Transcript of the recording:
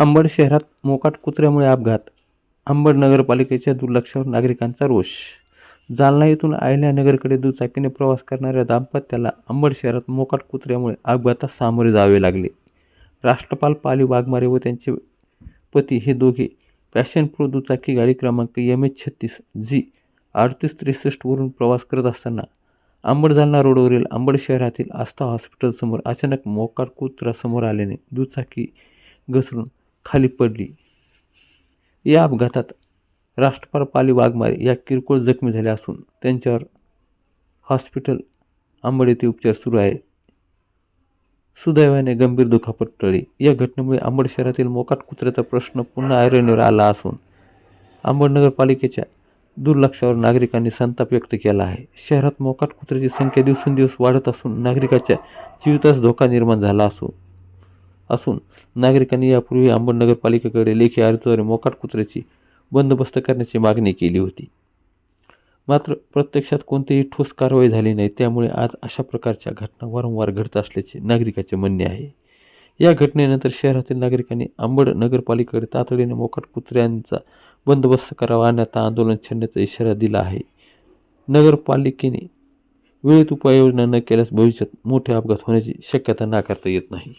अंबड शहरात मोकाट कुत्र्यामुळे अपघात. अंबड नगरपालिकेच्या दुर्लक्षावर नागरिकांचा रोष. जालना येथून अहिल्यानगरकडे दुचाकीने प्रवास करणाऱ्या दाम्पत्याला अंबड शहरात मोकाट कुत्र्यामुळे अपघातात सामोरे जावे लागले. राष्ट्रपाल पाली वाघमारे व त्यांचे पती हे दोघे पॅशन प्रो दुचाकी गाडी क्रमांक एम एच छत्तीस झी अडतीस त्रेसष्टवरून प्रवास करत असताना अंबड जालना रोडवरील अंबड शहरातील आस्था हॉस्पिटलसमोर अचानक मोकाट कुत्रा समोर आल्याने दुचाकी घसरून खाली पडली. या अपघातात राष्ट्रपाल पाली वाघमारे या किरकोळ जखमी झाल्या असून त्यांच्यावर हॉस्पिटल आंबड येथे उपचार सुरू आहे. सुदैवाने गंभीर दुखापत टळली. या घटनेमुळे आंबड शहरातील मोकाट कुत्र्याचा प्रश्न पुन्हा ऐरणीवर आला असून आंबड नगरपालिकेच्या दुर्लक्षावर नागरिकांनी संताप व्यक्त केला आहे. शहरात मोकाट कुत्र्याची संख्या दिवसेंदिवस वाढत असून नागरिकाच्या जीवितास धोका निर्माण झाला असो असून नागरिकांनी यापूर्वी अंबड नगरपालिकेकडे लेखी अर्जद्वारे मोकाट कुत्र्याची बंदोबस्त करण्याची मागणी केली होती. मात्र प्रत्यक्षात कोणतीही ठोस कारवाई झाली नाही. त्यामुळे आज अशा प्रकारच्या घटना वारंवार घडत असल्याचे नागरिकाचे म्हणणे आहे. या घटनेनंतर शहरातील नागरिकांनी अंबड नगरपालिकेकडे तातडीने मोकाट कुत्र्यांचा बंदोबस्त करावा अन्यथा आंदोलन छेडण्याचा इशारा दिला आहे. नगरपालिकेने वेळेत उपाययोजना न केल्यास भविष्यात मोठे अपघात होण्याची शक्यता नाकारता येत नाही.